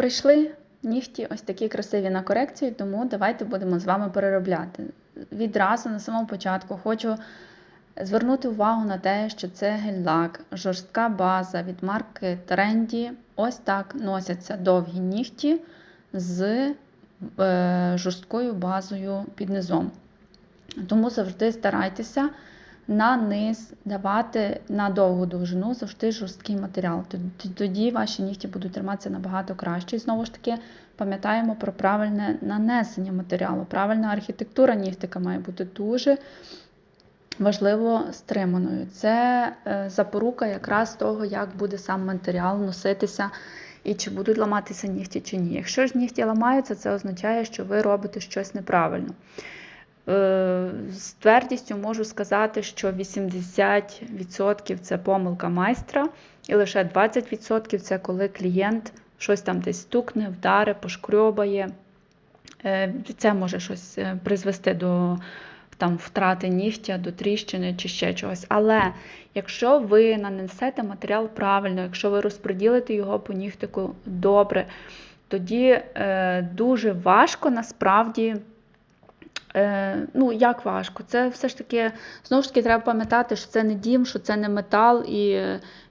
Прийшли нігті ось такі красиві на корекцію, тому давайте будемо з вами переробляти. Відразу на самому початку хочу звернути увагу на те, що це гель-лак, жорстка база від марки Trendy. Ось так носяться довгі нігті з е, жорсткою базою під низом. Тому завжди старайтеся на низ давати на довгу довжину завжди жорсткий матеріал. Тоді ваші нігті будуть триматися набагато краще. І знову ж таки, пам'ятаємо про правильне нанесення матеріалу. Правильна архітектура нігтика має бути дуже важливо стриманою. Це е, запорука якраз того, як буде сам матеріал носитися. І чи будуть ламатися нігті чи ні. Якщо ж нігті ламаються, це означає, що ви робите щось неправильно. Е, з твердістю можу сказати, що 80% це помилка майстра, і лише 20% це коли клієнт щось там десь стукне, вдаре, пошкрьобає. Е, це може щось е, призвести до там, втрати нігтя, до тріщини чи ще чогось. Але якщо ви нанесете матеріал правильно, якщо ви розподілите його по нігтику добре, тоді е, дуже важко насправді. Е, ну, як важко? Це все ж таки, знову ж таки, треба пам'ятати, що це не дім, що це не метал, і,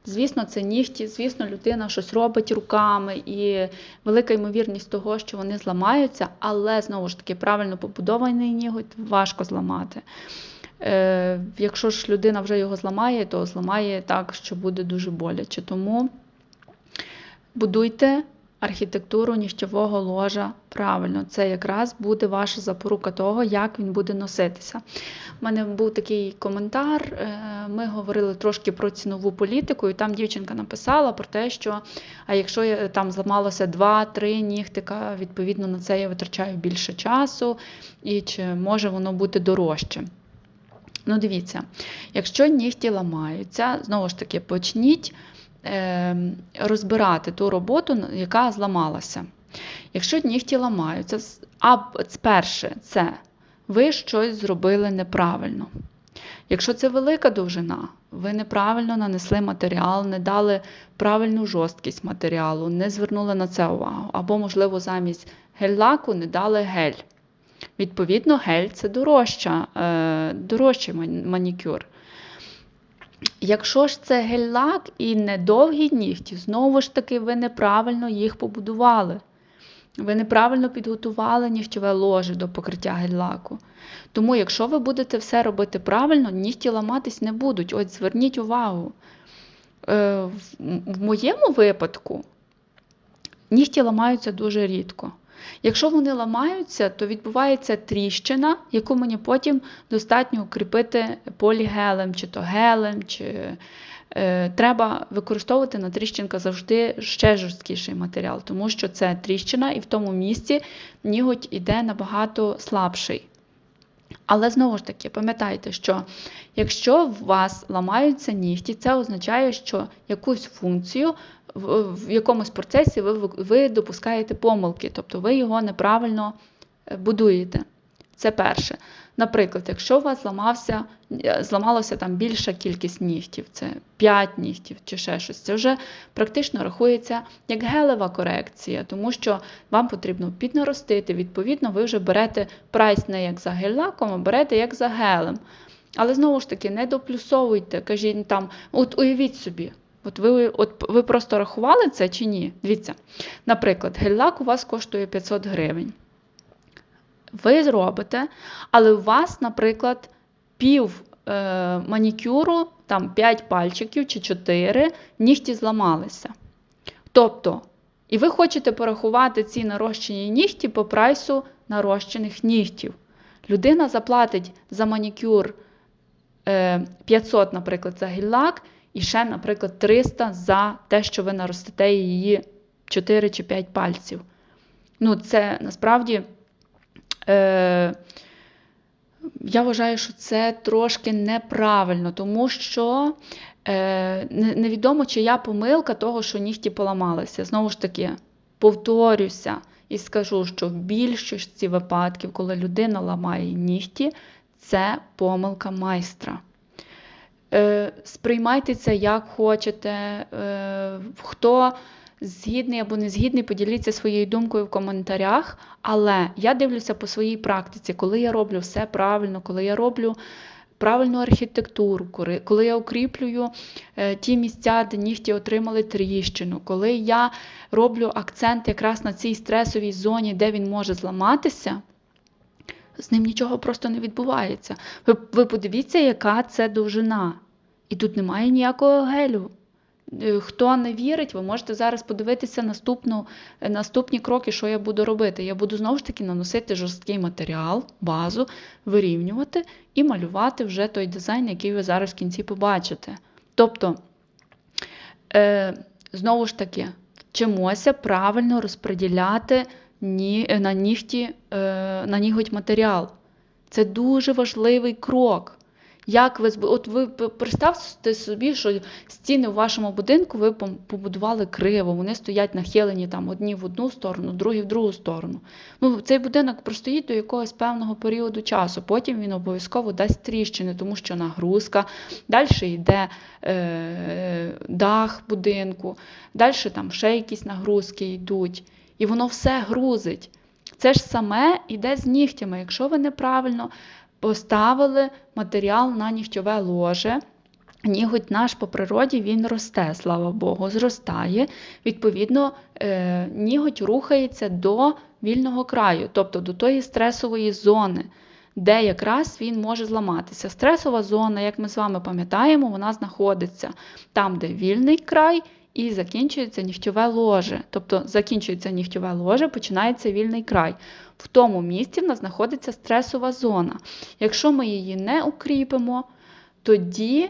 звісно, це нігті, звісно, людина щось робить руками, і велика ймовірність того, що вони зламаються, але знову ж таки, правильно побудований ніготь важко зламати. Е, Якщо ж людина вже його зламає, то зламає так, що буде дуже боляче. Тому будуйте архітектуру нігтєвого ложа правильно. Це якраз буде ваша запорука того, як він буде носитися. У мене був такий коментар. Е, ми говорили трошки про цінову політику, і там дівчинка написала про те, що а якщо там зламалося 2-3 нігтика, відповідно на це я витрачаю більше часу, і чи може воно бути дорожче. Ну, дивіться, якщо нігті ламаються, знову ж таки, почніть. Ем, розбирати ту роботу, яка зламалася. Якщо нігті ламаються, а перше, це ви щось зробили неправильно. Якщо це велика довжина, ви неправильно нанесли матеріал, не дали правильну жорсткість матеріалу, не звернули на це увагу. Або, можливо, замість гель-лаку не дали гель. Відповідно, гель це дорожча, е, дорожчий манікюр. Якщо ж це гель-лак і недовгі нігті, знову ж таки, ви неправильно їх побудували. Ви неправильно підготували нігтєве ложе до покриття гель-лаку. Тому, якщо ви будете все робити правильно, нігті ламатись не будуть. Ось зверніть увагу. Е, в моєму випадку нігті ламаються дуже рідко. Якщо вони ламаються, то відбувається тріщина, яку мені потім достатньо укріпити полігелем, чи то гелем, чи е, треба використовувати на тріщинка завжди ще жорсткіший матеріал, тому що це тріщина, і в тому місці ніготь іде набагато слабший. Але знову ж таки, пам'ятайте, що якщо у вас ламаються нігті, це означає, що якусь функцію в якомусь процесі ви ви допускаєте помилки, тобто ви його неправильно е, будуєте. Це перше. Наприклад, якщо у вас зламався, е, зламалося там більша кількість нігтів, це 5 нігтів чи ще щось, це вже практично рахується як гелева корекція, тому що вам потрібно піднаростити, відповідно, ви вже берете прайс не як за гель-лаком, а берете як за гелем. Але знову ж таки, не доплюсовуйте, кажіть там, от уявіть собі. От ви от ви просто рахували це чи ні? Дивіться, наприклад, гель-лак у вас коштує 500 гривень. Ви зробите, але у вас, наприклад, пів е, манікюру, там 5 пальчиків чи 4, нігті зламалися. Тобто, і ви хочете порахувати ці нарощені нігті по прайсу нарощених нігтів. Людина заплатить за манікюр е, 500, наприклад, за гель-лак, і ще, наприклад, 300 за те, що ви наростите її 4 чи 5 пальців. Ну, це насправді. Е, я вважаю, що це трошки неправильно, тому що е, невідомо, чия помилка того, що нігті поламалися. Знову ж таки, повторюся і скажу, що в більшості випадків, коли людина ламає нігті, це помилка майстра. Е, сприймайте це як хочете. Е, хто згідний або не згідний, поділіться своєю думкою в коментарях. Але я дивлюся по своїй практиці, коли я роблю все правильно, коли я роблю правильну архітектуру, коли я укріплюю е, ті місця, де нігті отримали тріщину, коли я роблю акцент якраз на цій стресовій зоні, де він може зламатися. З ним нічого просто не відбувається. Ви, ви подивіться, яка це довжина. І тут немає ніякого гелю. Е, хто не вірить, ви можете зараз подивитися наступну, е, наступні кроки, що я буду робити. Я буду знову ж таки наносити жорсткий матеріал, базу, вирівнювати і малювати вже той дизайн, який ви зараз в кінці побачите. Тобто, е, знову ж таки, вчимося правильно розподіляти е, на нігті, на ніготь матеріал. Це дуже важливий крок. Як ви От ви представте собі, що стіни в вашому будинку ви побудували криво, вони стоять нахилені там одні в одну сторону, другі в другу сторону. Ну, Цей будинок простоїть до якогось певного періоду часу. Потім він обов'язково дасть тріщини, тому що нагрузка, далі йде е, дах будинку, далі там ще якісь нагрузки йдуть. І воно все грузить. Це ж саме йде з нігтями. Якщо ви неправильно поставили матеріал на нігтьове ложе. Ніготь наш по природі він росте, слава Богу, зростає. Відповідно, е, ніготь рухається до вільного краю, тобто до тої стресової зони, де якраз він може зламатися. Стресова зона, як ми з вами пам'ятаємо, вона знаходиться там, де вільний край, і закінчується нігтьове ложе. Тобто закінчується нігтьове ложе, починається вільний край. В тому місці в нас знаходиться стресова зона. Якщо ми її не укріпимо, тоді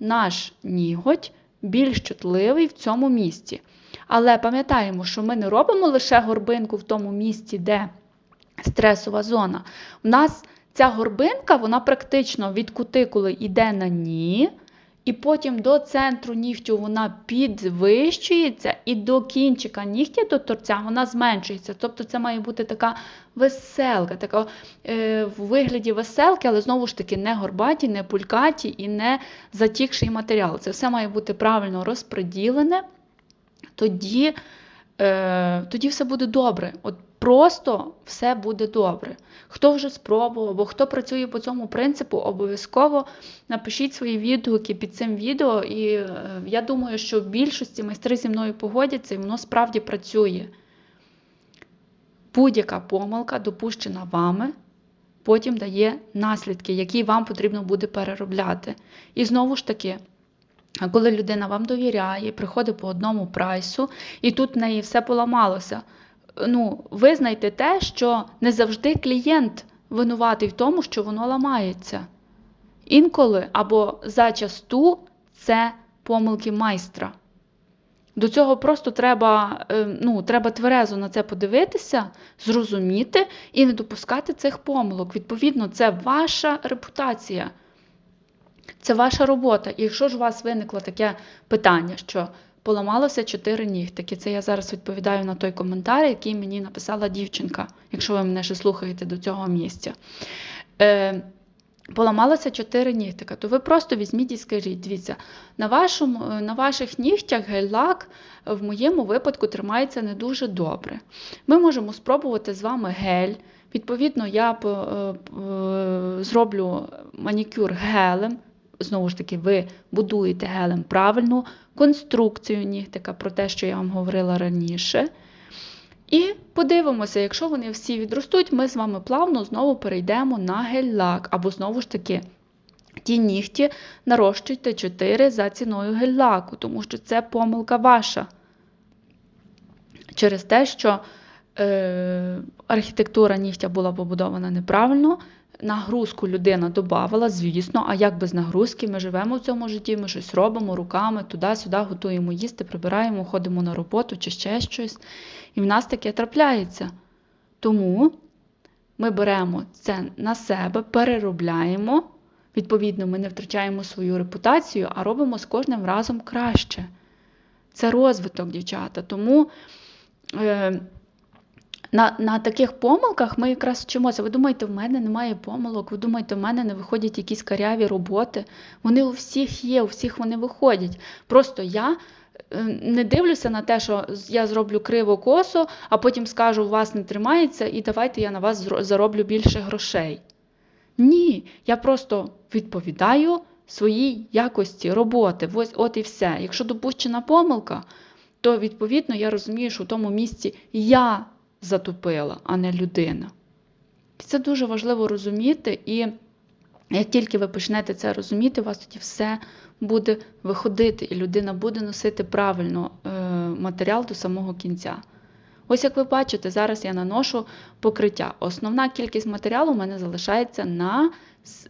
наш ніготь більш чутливий в цьому місці. Але пам'ятаємо, що ми не робимо лише горбинку в тому місці, де стресова зона. У нас ця горбинка, вона практично від кутикули йде на ні. І потім до центру нігтю вона підвищується, і до кінчика нігтя до торця вона зменшується. Тобто це має бути така веселка, така е, в вигляді веселки, але знову ж таки не горбаті, не пулькаті і не затікший матеріал. Це все має бути правильно розподілене, тоді, е, тоді все буде добре. От Просто все буде добре. Хто вже спробував, або хто працює по цьому принципу, обов'язково напишіть свої відгуки під цим відео. І е, я думаю, що в більшості майстри зі мною погодяться і воно справді працює. Будь-яка помилка, допущена вами, потім дає наслідки, які вам потрібно буде переробляти. І знову ж таки. Коли людина вам довіряє, приходить по одному прайсу, і тут в неї все поламалося ну, визнайте те, що не завжди клієнт винуватий в тому, що воно ламається. Інколи або зачасту це помилки майстра. До цього просто треба е, ну, треба тверезо на це подивитися, зрозуміти і не допускати цих помилок. Відповідно, це ваша репутація, це ваша робота. І якщо ж у вас виникло таке питання, що поламалося чотири нігтики. Це я зараз відповідаю на той коментар, який мені написала дівчинка, якщо ви мене ще слухаєте до цього місця. Е, Поламалося чотири нігтика, то ви просто візьміть і скажіть, дивіться, на вашому, на ваших нігтях гель-лак в моєму випадку тримається не дуже добре. Ми можемо спробувати з вами гель. Відповідно, я е, е, зроблю манікюр гелем, знову ж таки, ви будуєте гелем правильну конструкцію нігтика, про те, що я вам говорила раніше. І подивимося, якщо вони всі відростуть, ми з вами плавно знову перейдемо на гель-лак. Або, знову ж таки, ті нігті нарощуйте 4 за ціною гель-лаку, тому що це помилка ваша. Через те, що е, архітектура нігтя була побудована неправильно, Нагрузку людина додавала, звісно, а як без нагрузки ми живемо в цьому житті, ми щось робимо руками, туди-сюди готуємо їсти, прибираємо, ходимо на роботу чи ще щось. І в нас таке трапляється. Тому ми беремо це на себе, переробляємо. Відповідно, ми не втрачаємо свою репутацію, а робимо з кожним разом краще. Це розвиток, дівчата. Тому. Е, на на таких помилках ми якраз вчимося. Ви думаєте, в мене немає помилок, ви думаєте, в мене не виходять якісь каряві роботи. Вони у всіх є, у всіх вони виходять. Просто я е, не дивлюся на те, що я зроблю криво косо, а потім скажу, у вас не тримається, і давайте я на вас зароблю більше грошей. Ні, я просто відповідаю своїй якості роботи. Ось от і все. Якщо допущена помилка, то відповідно я розумію, що в тому місці я затупила, а не людина. Це дуже важливо розуміти, і як тільки ви почнете це розуміти, у вас тоді все буде виходити, і людина буде носити правильно е, матеріал до самого кінця. Ось як ви бачите, зараз я наношу покриття. Основна кількість матеріалу у мене залишається на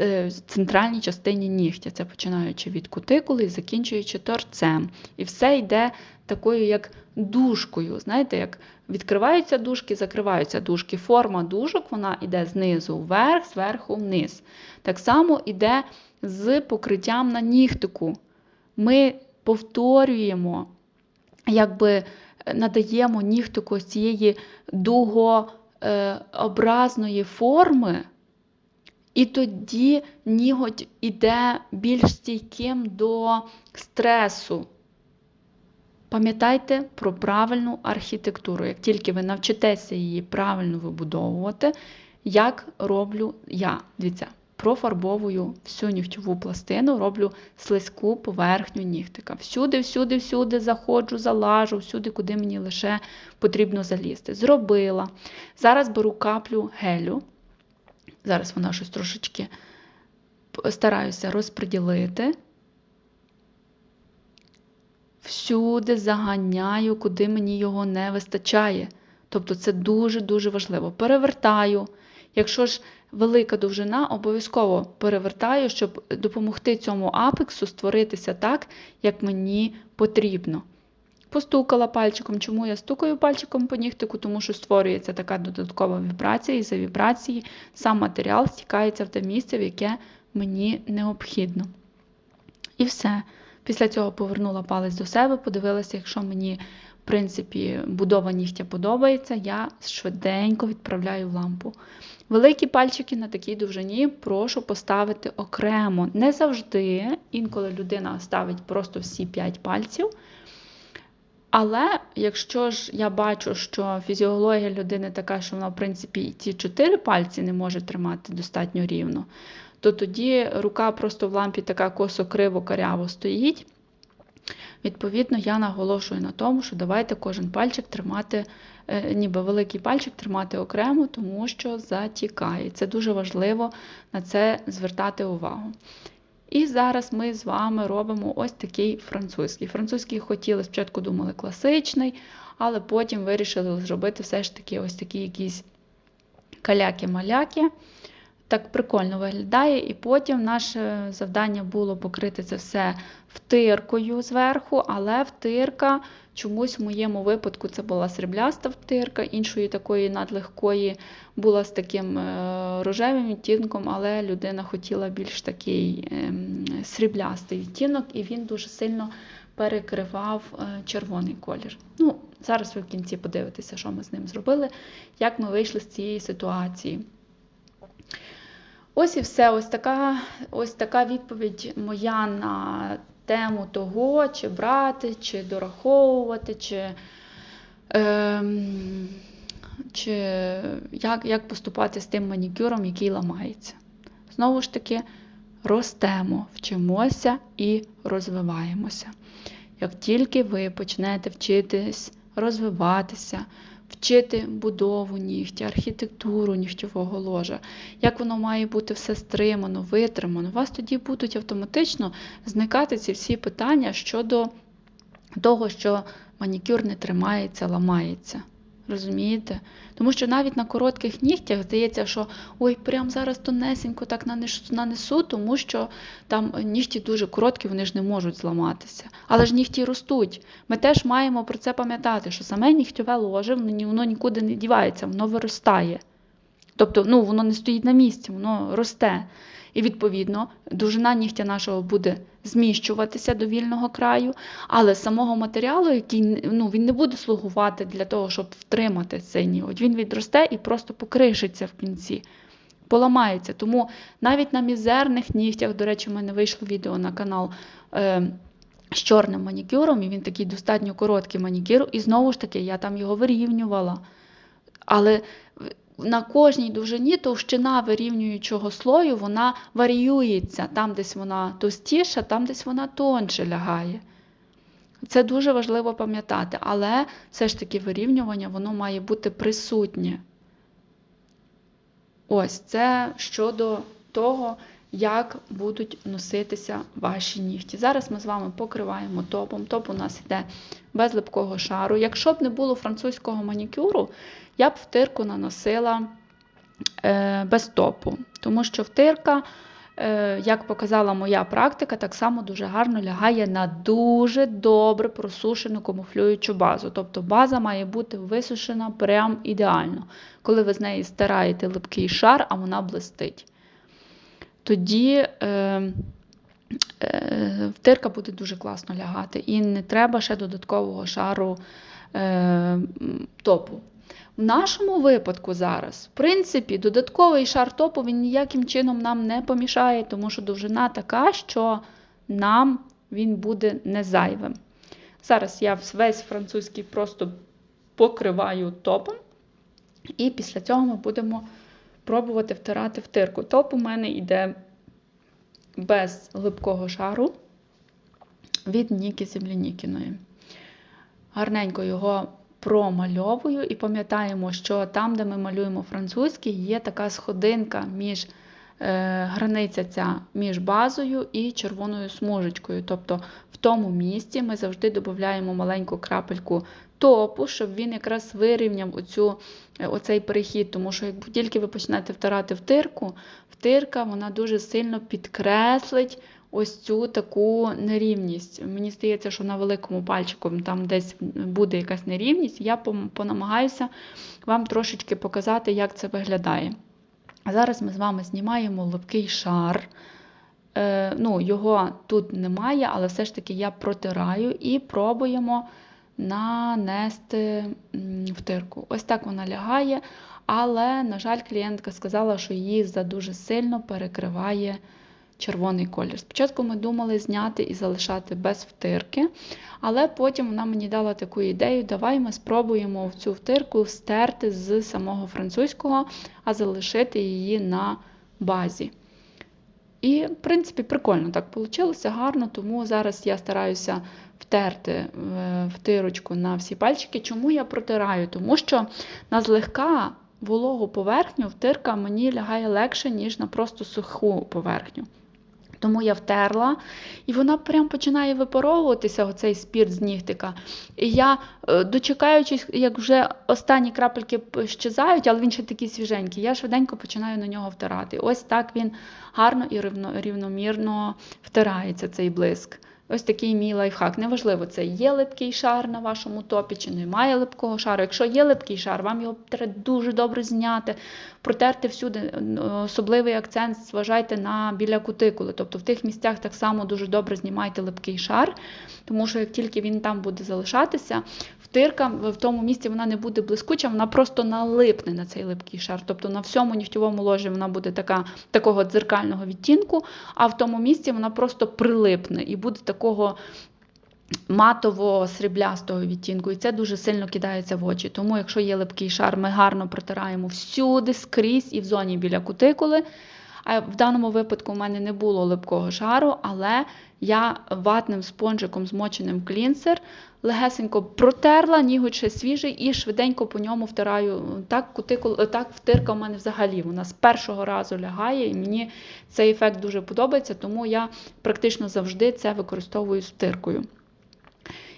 е, центральній частині нігтя. Це починаючи від кутикули і закінчуючи торцем. І все йде такою, як дужкою. Знаєте, як відкриваються дужки, закриваються дужки. Форма дужок вона йде знизу вверх, зверху вниз. Так само йде з покриттям на нігтику. Ми повторюємо, якби е, надаємо нігтику цієї дугообразної форми, і тоді ніготь іде більш стійким до стресу. Пам'ятайте про правильну архітектуру. Як тільки ви навчитеся її правильно вибудовувати, як роблю я. Дивіться, профарбовую всю нігтьову пластину, роблю слизьку поверхню нігтика. Всюди, всюди, всюди заходжу, залажу, всюди, куди мені лише потрібно залізти. Зробила. Зараз беру каплю гелю. Зараз вона щось трошечки стараюся розподілити. Всюди заганяю, куди мені його не вистачає. Тобто це дуже-дуже важливо. Перевертаю. Якщо ж велика довжина, обов'язково перевертаю, щоб допомогти цьому апексу створитися так, як мені потрібно. Постукала пальчиком. Чому я стукаю пальчиком по нігтику? Тому що створюється така додаткова вібрація, і за вібрації сам матеріал стікається в те місце, в яке мені необхідно. І все. Після цього повернула палець до себе, подивилася, якщо мені, в принципі, будова нігтя подобається, я швиденько відправляю в лампу. Великі пальчики на такій довжині прошу поставити окремо. Не завжди, інколи людина ставить просто всі 5 пальців. Але якщо ж я бачу, що фізіологія людини така, що вона, в принципі, і ті чотири пальці не може тримати достатньо рівно, то тоді рука просто в лампі така косо-криво каряво стоїть. Відповідно, я наголошую на тому, що давайте кожен пальчик тримати, е, ніби великий пальчик тримати окремо, тому що затікає. Це дуже важливо на це звертати увагу. І зараз ми з вами робимо ось такий французький. Французький хотіли, спочатку думали класичний, але потім вирішили зробити все ж таки ось такі якісь каляки-маляки. Так прикольно виглядає. І потім наше завдання було покрити це все втиркою зверху, але втирка чомусь в моєму випадку це була срібляста втирка, іншої такої надлегкої була з таким е, рожевим відтінком, але людина хотіла більш такий ем, сріблястий відтінок, і він дуже сильно перекривав е, червоний колір. Ну, Зараз ви в кінці подивитеся, що ми з ним зробили, як ми вийшли з цієї ситуації. Ось і все. Ось така, ось така відповідь моя на тему того, чи брати, чи дораховувати, чи, е, чи як, як поступати з тим манікюром, який ламається. Знову ж таки, ростемо, вчимося і розвиваємося. Як тільки ви почнете вчитись розвиватися, вчити будову нігтя, архітектуру нігтєвого ложа, як воно має бути все стримано, витримано, у вас тоді будуть автоматично зникати ці всі питання щодо того, що манікюр не тримається, ламається. Розумієте? Тому що навіть на коротких нігтях здається, що ой, прям зараз тонесенько так нанесу, тому що там нігті дуже короткі, вони ж не можуть зламатися. Але ж нігті ростуть. Ми теж маємо про це пам'ятати, що саме нігтьове ложе, воно нікуди не дівається, воно виростає. Тобто ну, воно не стоїть на місці, воно росте. І, відповідно, довжина нігтя нашого буде зміщуватися до вільного краю, але самого матеріалу, який ну, він не буде слугувати для того, щоб втримати цей ніготь. Він відросте і просто покришиться в кінці, поламається. Тому навіть на мізерних нігтях, до речі, в мене вийшло відео на канал. Е, з чорним манікюром, і він такий достатньо короткий манікюр, і знову ж таки, я там його вирівнювала. Але на кожній довжині товщина вирівнюючого слою вона варіюється. Там десь вона товстіша, там десь вона тонше лягає. Це дуже важливо пам'ятати, але все ж таки вирівнювання воно має бути присутнє. Ось це щодо того, як будуть носитися ваші нігті. Зараз ми з вами покриваємо топом. Топ у нас йде без липкого шару. Якщо б не було французького манікюру, я б втирку наносила е, без топу. Тому що втирка, е, як показала моя практика, так само дуже гарно лягає на дуже добре просушену камуфлюючу базу. Тобто база має бути висушена прям ідеально, коли ви з неї стираєте липкий шар, а вона блистить тоді е, е, втирка буде дуже класно лягати. І не треба ще додаткового шару е, топу. В нашому випадку зараз, в принципі, додатковий шар топу він ніяким чином нам не помішає, тому що довжина така, що нам він буде не зайвим. Зараз я весь французький просто покриваю топом, і після цього ми будемо пробувати втирати втирку. Топ у мене йде без липкого шару від Ніки Землянікіної. Гарненько його промальовую і пам'ятаємо, що там, де ми малюємо французький, є така сходинка між границя ця між базою і червоною смужечкою. Тобто в тому місці ми завжди додаємо маленьку крапельку топу, щоб він якраз вирівняв оцю, е, оцей перехід. Тому що, як тільки ви починаєте втирати втирку, втирка вона дуже сильно підкреслить ось цю таку нерівність. Мені здається, що на великому пальчику там десь буде якась нерівність. Я понамагаюся вам трошечки показати, як це виглядає. Зараз ми з вами знімаємо липкий шар. Е, ну, Його тут немає, але все ж таки я протираю і пробуємо нанести втирку. Ось так вона лягає, але, на жаль, клієнтка сказала, що її задуже сильно перекриває червоний колір. Спочатку ми думали зняти і залишати без втирки, але потім вона мені дала таку ідею: давай ми спробуємо цю втирку стерти з самого французького, а залишити її на базі. І, в принципі, прикольно так вийшло, гарно, тому зараз я стараюся втерти е, втирочку на всі пальчики. Чому я протираю? Тому що на злегка вологу поверхню втирка мені лягає легше, ніж на просто суху поверхню. Тому я втерла, і вона прям починає випаровуватися, оцей спірт з нігтика. І я, е, дочекаючись, як вже останні крапельки щезають, але він ще такий свіженький, я швиденько починаю на нього втирати. Ось так він гарно і рівномірно втирається, цей блиск. Ось такий мій лайфхак. Неважливо, це є липкий шар на вашому топі, чи немає липкого шару. Якщо є липкий шар, вам його треба дуже добре зняти, протерти всюди. Особливий акцент зважайте на біля кутикули. Тобто в тих місцях так само дуже добре знімайте липкий шар, тому що як тільки він там буде залишатися, втирка в тому місці вона не буде блискуча, вона просто налипне на цей липкий шар. Тобто на всьому нігтєвому ложі вона буде така, такого дзеркального відтінку, а в тому місці вона просто прилипне і буде такого. Матово-сріблястого відтінку, і це дуже сильно кидається в очі. Тому, якщо є липкий шар, ми гарно протираємо всюди, скрізь і в зоні біля кутикули. В даному випадку в мене не було липкого шару, але я ватним спонжиком, змоченим клінсер, легесенько протерла, ніготь ще свіжий, і швиденько по ньому втираю. Так кутикул, так втирка в мене взагалі вона з першого разу лягає, і мені цей ефект дуже подобається, тому я практично завжди це використовую з втиркою.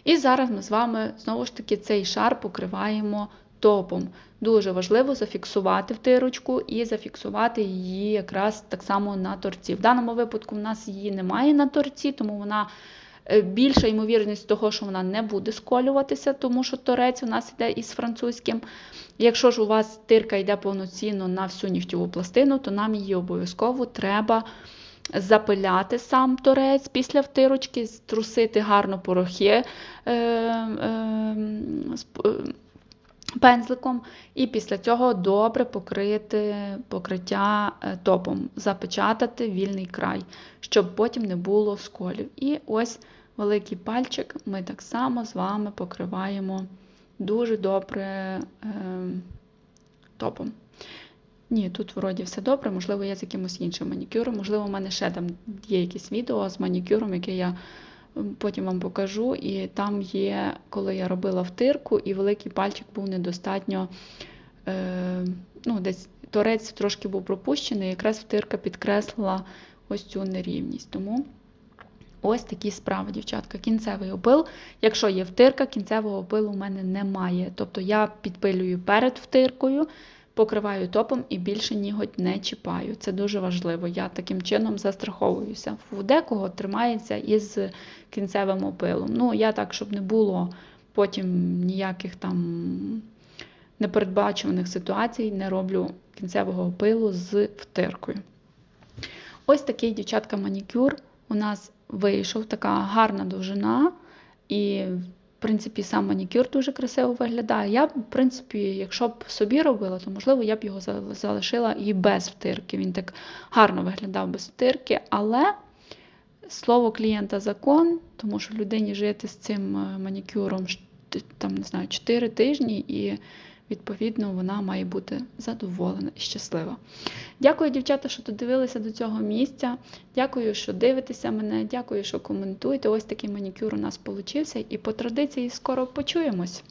І зараз ми з вами знову ж таки цей шар покриваємо топом. Дуже важливо зафіксувати втирочку і зафіксувати її якраз так само на торці. В даному випадку в нас її немає на торці, тому вона е, більша ймовірність того, що вона не буде сколюватися, тому що торець у нас йде із французьким. Якщо ж у вас тирка йде повноцінно на всю нігтєву пластину, то нам її обов'язково треба. Запиляти сам торець після втирочки, струсити гарно порохи е, е, пензликом, і після цього добре покрити покриття е, топом, запечатати вільний край, щоб потім не було сколів. І ось великий пальчик ми так само з вами покриваємо дуже добре е, топом. Ні, тут вроді все добре, можливо, я з якимось іншим манікюром. Можливо, у мене ще там є якісь відео з манікюром, яке я потім вам покажу. І там є, коли я робила втирку, і великий пальчик був недостатньо, е, ну, десь торець трошки був пропущений, і якраз втирка підкреслила ось цю нерівність. Тому ось такі справи, дівчатка. Кінцевий опил. Якщо є втирка, кінцевого опилу у мене немає. Тобто я підпилюю перед втиркою, покриваю топом і більше ніготь не чіпаю. Це дуже важливо. Я таким чином застраховуюся. У декого тримається із кінцевим опилом. Ну, я так, щоб не було потім ніяких там непередбачуваних ситуацій, не роблю кінцевого опилу з втиркою. Ось такий, дівчатка, манікюр у нас вийшов, така гарна довжина. І, в принципі, сам манікюр дуже красиво виглядає. Я в принципі, якщо б собі робила, то можливо я б його залишила і без втирки. Він так гарно виглядав без втирки, але слово клієнта закон, тому що людині жити з цим е, манікюром там, не знаю, 4 тижні, і відповідно вона має бути задоволена і щаслива. Дякую, дівчата, що додивилися до цього місця. Дякую, що дивитеся мене. Дякую, що коментуєте. Ось такий манікюр у нас получився. І по традиції скоро почуємось.